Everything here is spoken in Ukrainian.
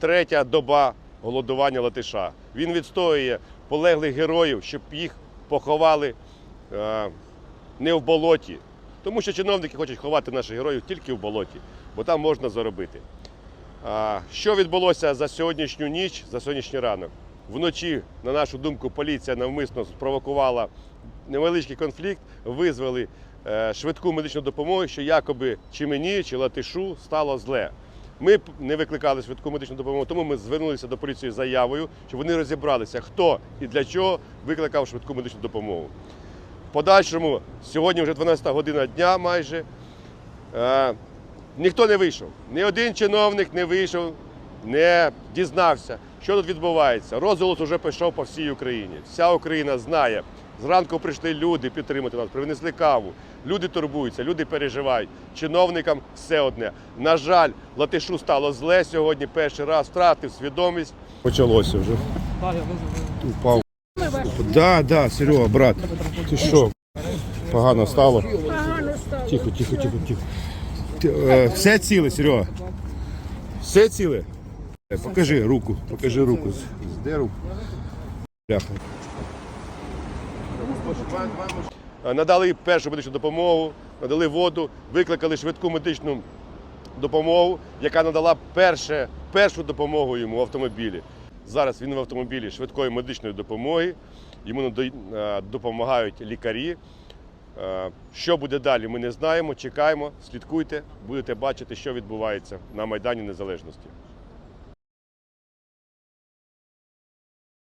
третя доба голодування латиша. Він відстоює полеглих героїв, щоб їх поховали е, не в болоті. Тому що чиновники хочуть ховати наших героїв тільки в болоті, бо там можна заробити. Що відбулося за сьогоднішню ніч, за сьогоднішній ранок? Вночі, на нашу думку, поліція навмисно спровокувала невеличкий конфлікт, визвали е, швидку медичну допомогу, що якоби чи мені, чи латишу стало зле. Ми не викликали швидку медичну допомогу, тому ми звернулися до поліції з заявою, щоб вони розібралися, хто і для чого викликав швидку медичну допомогу. Подальшому, сьогодні вже 12 година дня майже. Е, ніхто не вийшов. Ні один чиновник не вийшов, не дізнався, що тут відбувається. Розголос вже пішов по всій Україні. Вся Україна знає. Зранку прийшли люди підтримати нас, принесли каву. Люди турбуються, люди переживають. Чиновникам все одне. На жаль, латишу стало зле сьогодні. Перший раз втратив свідомість. Почалося вже. Упав. Да, да, Серега, брат. Ти що? Погано стало. Тихо, тихо, тихо, тихо. Е, Все ціле, Серега. Все ціле. Покажи руку, покажи руку. Де руку? Бляха. Е, Надали першу медичну допомогу, надали воду, викликали швидку медичну допомогу, яка надала перше, першу допомогу йому в автомобілі. Зараз він в автомобілі швидкої медичної допомоги, йому е, допомагають лікарі. Е, Що буде далі, ми не знаємо. Чекаємо, слідкуйте, будете бачити, що відбувається на Майдані Незалежності.